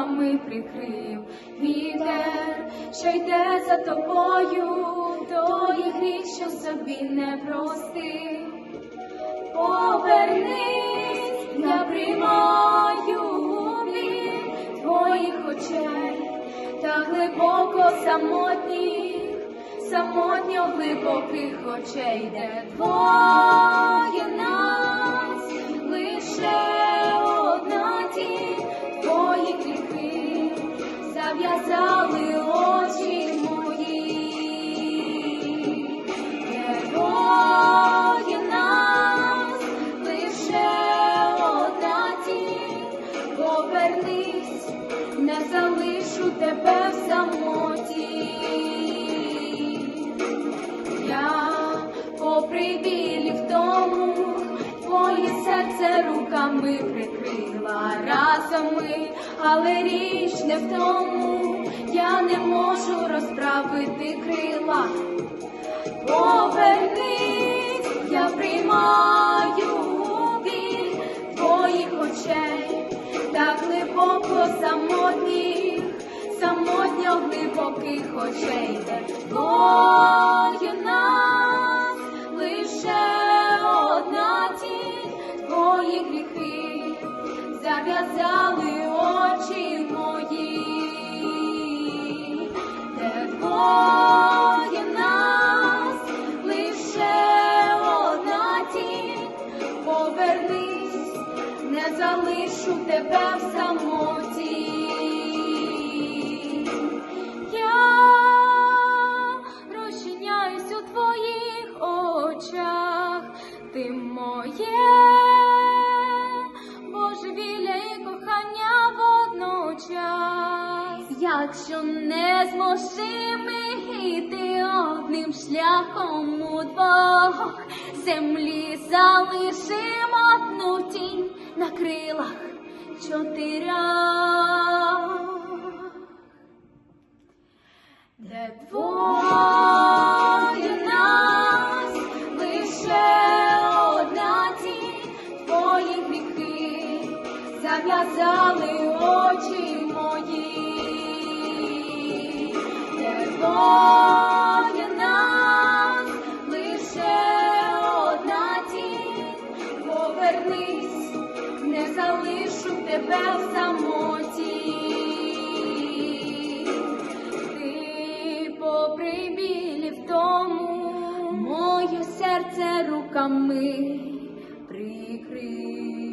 руками прикрив вітер, що йде за тобою, той гріх, що собі не простив. Повернись, я приймаю біль твоїх очей, та глибоко самотніх, самотньо глибоких очей, де двоє нас, лише не залишу тебе в самоті. Я попри білі в тому, твоє серце руками прикрила разом ми, але річ не в тому, я не можу розправити глибоких очей, де нас, лише одна тінь, твої гріхи зав'язали очі мої, двоє нас, лише одна тінь, повернись, не залишу тебе в самоті. Водночас. Якщо не зможемо йти одним шляхом удвох, землі залишимо одну тінь на крилах чотирьох. Де двоє нас, лише одна тінь, твої гріхи зав'язали очі мої. Лише одна тінь, повернись, не залишу тебе в самоті. Ти попри в тому, моє серце руками прикрив.